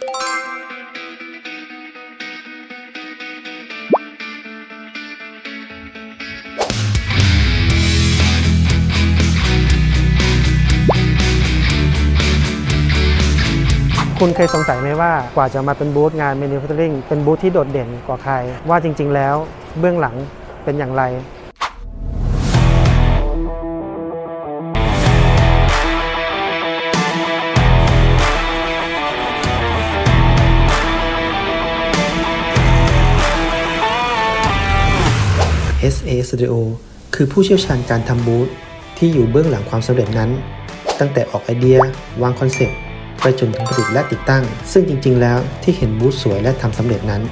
คุณเคยสงสัยไหมว่ากว่าจะมาเป็นบูธงาน Manufacturing เป็นบูธที่โดดเด่นกว่าใคร ว่าจริง ๆ แล้วเบื้องหลังเป็นอย่างไร SA Studio คือผู้เชี่ยวชาญการทำบูธที่อยู่เบื้องหลังความสำเร็จนั้น ตั้งแต่ออกไอเดีย วางคอนเซ็ปต์ ไปจนถึงผลิตและติดตั้ง ซึ่งจริง ๆ แล้วที่เห็นบูธสวยและทำสำเร็จนั้น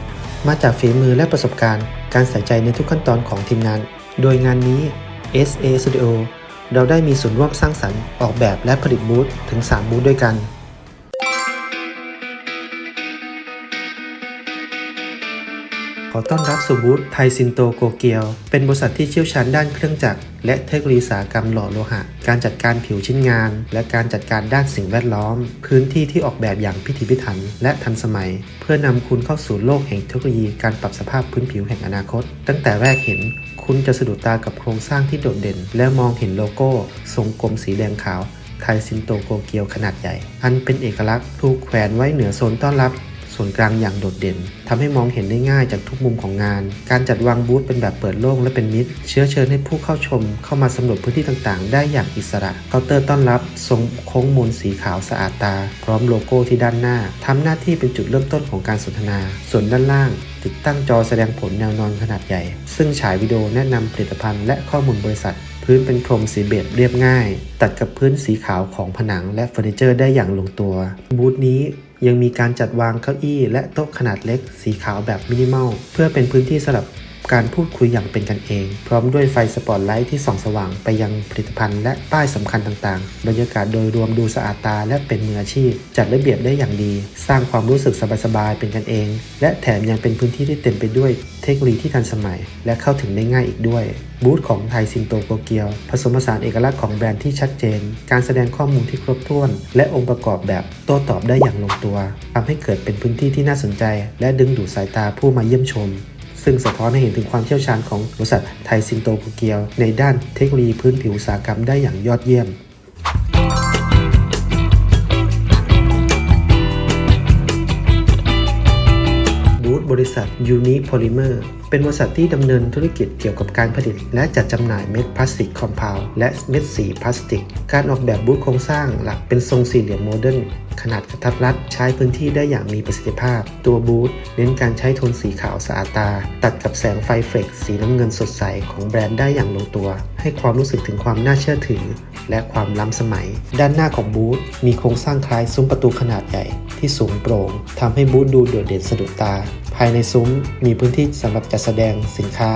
มาจากฝีมือและประสบการณ์ การใส่ใจในทุกขั้นตอนของทีมงาน โดยงานนี้ SA Studio เราได้มีส่วนร่วมสร้างสรรค์ออกแบบและผลิตบูธถึง 3 บูธด้วยกัน อต้อนรับสู่บูธไทซินโตโกเกียว เป็นบริษัทที่เชี่ยวชาญด้านเครื่องจักรและเทคโนโลยีสาหกรรมหล่อโลหะ การจัดการผิวชิ้นงาน และการจัดการด้านสิ่งแวดล้อม พื้นที่ที่ออกแบบอย่างพิถีพิถัน และทันสมัย เพื่อนำคุณเข้าสู่โลกแห่งเทคโนโลยีการปรับสภาพพื้นผิวแห่งอนาคต ตั้งแต่แรกเห็นคุณจะสะดุดตากับโครงสร้างที่โดดเด่น และมองเห็นโลโก้ ทรงกลมสีแดงขาวไทซินโตโกเกียวขนาดใหญ่ อันเป็นเอกลักษณ์ถูกแขวนไว้เหนือโซนต้อนรับ ส่วนกลางอย่างโดดเด่นทำให้มองเห็นได้ง่ายจากทุกมุมของงาน การจัดวางบูธเป็นแบบเปิดโล่งและเป็นมิตร เชื้อเชิญให้ผู้เข้าชม เข้ามาสำรวจพื้นที่ต่างๆ ได้อย่างอิสระ เคาน์เตอร์ต้อนรับ ทรงโค้งมนสีขาวสะอาดตา พร้อมโลโก้ที่ด้านหน้าทำหน้าที่เป็นจุดเริ่มต้นของการสนทนา ส่วนด้านล่างติดตั้งจอแสดงผลแนวนอนขนาดใหญ่ ซึ่งฉายวิดีโอแนะนำผลิตภัณฑ์และข้อมูลบริษัท พื้นเป็นพรมสีเบจเรียบง่าย ตัดกับพื้นสีขาวของผนังและเฟอร์นิเจอร์ได้อย่างลงตัว บูธนี้ ยังมีการจัดวางเก้าอี้และโต๊ะขนาดเล็กสีขาวแบบมินิมอลเพื่อเป็นพื้นที่สำหรับ การพูดคุยอย่างเป็นกันเอง พร้อมด้วยไฟสปอตไลท์ที่ส่องสว่างไปยังผลิตภัณฑ์และป้ายสำคัญต่างๆ บรรยากาศโดยรวมดูสะอาดตาและเป็นมืออาชีพ จัดระเบียบได้อย่างดี สร้างความรู้สึกสบายๆเป็นกันเอง และแถมยังเป็นพื้นที่ที่เต็มไปด้วยเทคโนโลยีที่ทันสมัย และเข้าถึงได้ง่ายอีกด้วยบูธของไทยซินโตโกเกียว ผสมผสานเอกลักษณ์ของแบรนด์ที่ชัดเจน การแสดงข้อมูลที่ครบถ้วน และองค์ประกอบแบบโต้ตอบได้อย่างลงตัวทำให้เกิดเป็นพื้นที่ที่น่าสนใจ และดึงดูดสายตาผู้มาเยี่ยมชม ซึ่งสะท้อนให้เห็นถึงความเชี่ยวชาญของบริษัทไทยซินโตโกเกียว ในด้านเทคโนโลยีพื้นผิวอุตสาหกรรมได้อย่างยอดเยี่ยมบูธบริษัท Uni Polymer เป็นบริษัทที่ดำเนินธุรกิจเกี่ยวกับการผลิต และจัดจำหน่ายเม็ดพลาสติกคอมเพลและเม็ดสีพลาสติก การออกแบบบูธโครงสร้างหลักเป็นทรงสี่เหลี่ยมโมเดิร์น ขนาดกระทัดรัดใช้พื้นที่ได้อย่างมีประสิทธิภาพ ตัวบูธเน้นการใช้โทนสีขาวสะอาดตา ตัดกับแสงไฟเฟลกสีน้ำเงินสดใสของแบรนด์ได้อย่างลงตัว ให้ความรู้สึกถึงความน่าเชื่อถือ และความล้ำสมัย ด้านหน้าของบูธมีโครงสร้างคล้ายซุ้มประตูขนาดใหญ่ที่สูงโปร่งทำให้บูธดูโดดเด่นสะดุดตา ภายในซุ้มมีพื้นที่สำหรับจัดแสดงสินค้า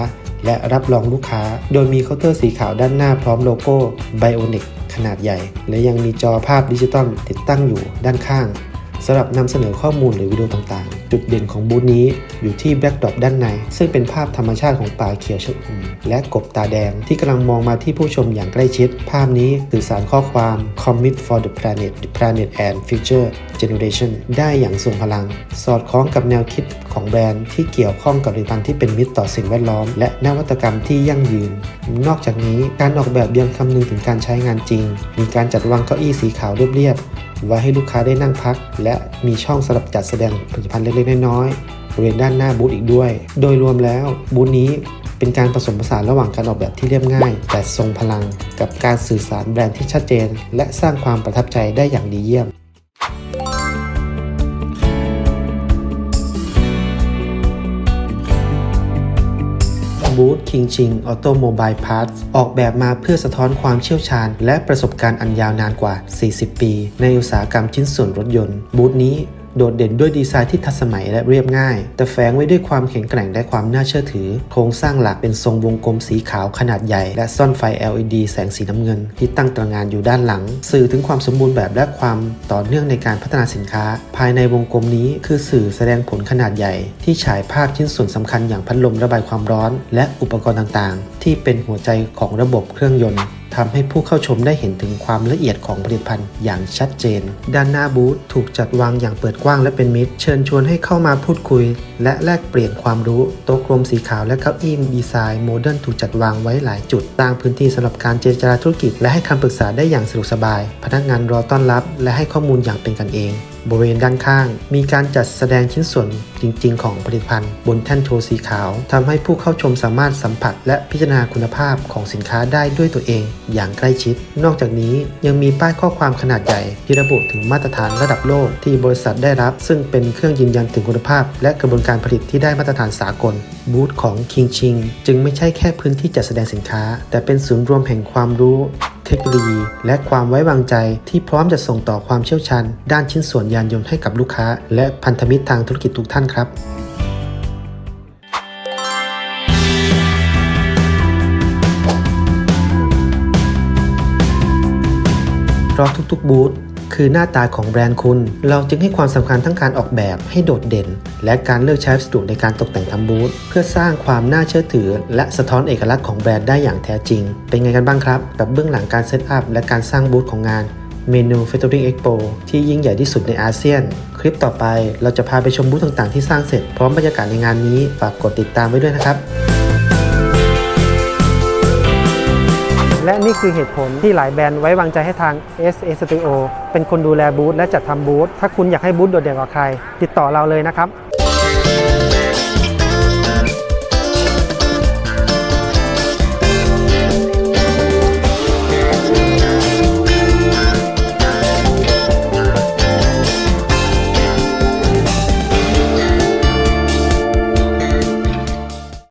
และรับรองลูกค้า โดยมีเคาน์เตอร์สีขาวด้านหน้าพร้อมโลโก้ Bionic ขนาดใหญ่ และยังมีจอภาพดิจิตอลติดตั้งอยู่ด้านข้างสำหรับนำเสนอข้อมูลหรือวิดีโอต่างๆ จุดเด่นของบูธนี้ อยู่ที่แบ็กดรอปด้านใน ซึ่งเป็นภาพธรรมชาติของป่าเขียวชอุ่มและกบตาแดงที่กำลังมองมาที่ผู้ชมอย่างใกล้ชิด ภาพนี้สื่อสารข้อความ Commit for the Planet the Planet and Future Generation ได้อย่างทรงพลัง สอดคล้องกับแนวคิดของแบรนด์ที่เกี่ยวข้องกับผลิตภัณฑ์ที่เป็นมิตรต่อสิ่งแวดล้อม และนวัตกรรมที่ยั่งยืน นอกจากนี้การออกแบบยังคำนึงถึงการใช้งานจริง มีการจัดวางเก้าอี้สีขาวเรียบๆไว้ให้ลูกค้าได้นั่งพัก และมีช่องสำหรับจัดแสดงผลิตภัณฑ์เล็กๆน้อยๆ บริเวณด้านหน้าบูธอีกด้วย โดยรวมแล้วบูธนี้เป็นการผสมผสานระหว่างการออกแบบที่เรียบง่าย แต่ทรงพลังกับการสื่อสารแบรนด์ที่ชัดเจน และสร้างความประทับใจได้อย่างดีเยี่ยมบูธ King Ching Automobile Parts ออกแบบมาเพื่อสะท้อนความเชี่ยวชาญ และประสบการณ์อันยาวนานกว่า 40 ปี ในอุตสาหกรรมชิ้นส่วนรถยนต์ บูธนี้ โดดเด่นด้วยดีไซน์ที่ทันสมัยและเรียบง่าย แต่แฝงไว้ด้วยความแข็งแกร่งและความน่าเชื่อถือ โครงสร้างหลักเป็นทรงวงกลมสีขาวขนาดใหญ่ และซ่อนไฟ LED แสงสีน้ำเงิน ที่ตั้งตระงานอยู่ด้านหลัง สื่อถึงความสมบูรณ์แบบและความต่อเนื่องในการพัฒนาสินค้า ภายในวงกลมนี้คือสื่อแสดงผลขนาดใหญ่ ที่ฉายภาพชิ้นส่วนสำคัญอย่างพัดลมระบายความร้อน และอุปกรณ์ต่างๆ ที่เป็นหัวใจของระบบเครื่องยนต์ ทำให้ผู้เข้าชมได้เห็นถึงความละเอียดของผลิตภัณฑ์อย่างชัดเจน ด้านหน้าบูธถูกจัดวางอย่างเปิดกว้างและเป็นมิตร เชิญชวนให้เข้ามาพูดคุย และแลกเปลี่ยนความรู้โต๊ะกลมสีขาวและเก้าอี้ดีไซน์โมเดิร์นถูกจัดวางไว้หลายจุดสร้างพื้นที่สำหรับการเจรจาธุรกิจ และให้คำปรึกษาได้อย่างสะดวกสบาย พนักงานรอต้อนรับ และให้ข้อมูลอย่างเป็นกันเอง บริเวณด้านข้าง มีการจัดแสดงชิ้นส่วนจริง ๆ ของผลิตภัณฑ์บนแท่นโชว์สีขาวทำให้ผู้เข้าชมสามารถสัมผัส และพิจารณาคุณภาพของสินค้าได้ด้วยตัวเอง อย่างใกล้ชิด นอกจากนี้ยังมีป้ายข้อความขนาดใหญ่ที่ระบุถึงมาตรฐานระดับโลกที่บริษัทได้รับ ซึ่งเป็นเครื่องยืนยันถึงคุณภาพ และกระบวนการผลิตที่ได้มาตรฐานสากล บูธของ King Ching จึงไม่ใช่แค่พื้นที่จัดแสดงสินค้า แต่เป็นศูนย์รวมแห่งความรู้ เทคโนโลยี และความไว้วางใจที่พร้อมจะส่งต่อความเชี่ยวชาญ ด้านชิ้นส่วนยานยนต์ให้กับลูกค้า และพันธมิตรทางธุรกิจทุกท่านครับพราะทุกๆบูธ คือหน้าตาของแบรนด์คุณ เราจึงให้ความสำคัญทั้งการออกแบบให้โดดเด่น และการเลือกใช้วัสดุในการตกแต่งทำบูธเพื่อสร้างความน่าเชื่อถือ และสะท้อนเอกลักษณ์ของแบรนด์ได้อย่างแท้จริง เป็นไงกันบ้างครับกับเบื้องหลังการเซตอัพและการสร้างบูธของงานเมนู f a c t o r y Expo ที่ยิ่งใหญ่ที่สุดในอาเซียน คลิปต่อไปเราจะพาไปชมบูธต่างๆที่สร้างเสร็จพร้อมบรรยากาศในงานนี้ ฝากกดติดตามไว้ด้วยนะครับ และนี่คือเหตุผลที่หลายแบรนด์ไว้วางใจให้ทาง SA Studio เป็นคนดูแลบูธและจัดทำบูธถ้าคุณอยากให้บูธโดดเด่นกว่าใคร ติดต่อเราเลยนะครับ